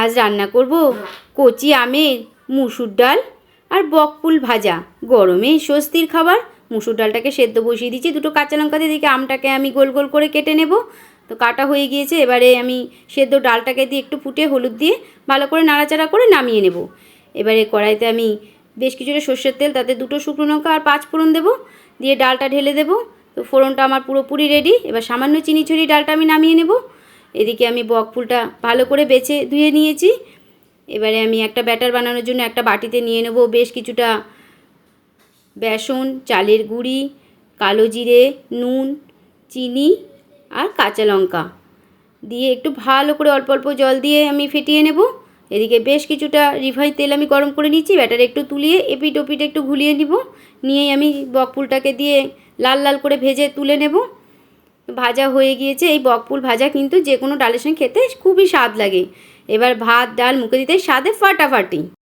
আজ রান্না করব কচি আমের মুসুর ডাল আর বকফুল ভাজা। গরমে স্বস্তির খাবার। মুসুর ডালটাকে সেদ্ধ বসিয়ে দিচ্ছি। দুটো কাঁচা লঙ্কা দিয়ে দিকে আমটাকে আমি গোল গোল করে কেটে নেব। তো কাটা হয়ে গিয়েছে। এবারে আমি সেদ্ধ ডালটাকে দিয়ে একটু ফুটে হলুদ দিয়ে ভালো করে নাড়াচাড়া করে নামিয়ে নেব। এবারে কড়াইতে আমি বেশ কিছুটা সর্ষের তেল, তাতে দুটো শুকনো লঙ্কা আর পাঁচ ফোড়ন দেবো। দিয়ে ডালটা ঢেলে দেবো। তো ফোড়নটা আমার পুরোপুরি রেডি এবার সামান্য চিনি ছড়িয়ে ডালটা আমি নামিয়ে নেব। এদিকে আমি বক ফুলটা ভালো করে বেছে ধুয়ে নিয়েছি। এবারে আমি একটা ব্যাটার বানানোর জন্য একটা বাটিতে নিয়ে নেব বেশ কিছুটা বেসন, চালের গুঁড়ি, কালো জিরে, নুন, চিনি আর কাঁচা লঙ্কা দিয়ে একটু ভালো করে অল্প অল্প জল দিয়ে আমি ফেটিয়ে নেব। এদিকে বেশ কিছুটা রিফাইন তেল আমি গরম করে নিচ্ছি, ব্যাটার একটু তুলিয়ে এপিট ওপিট একটু ঘুলিয়ে নিব। নিয়েই আমি বকফুলটাকে দিয়ে লাল লাল করে ভেজে তুলে নেব। ভাজা হয়ে গিয়েছে, এই বকফুল ভাজা কিন্তু যে কোনো ডালের সঙ্গে খেতে খুবই স্বাদ লাগে। এবার ভাত, ডাল মুখে দিতে স্বাদে ফাটাফাটি।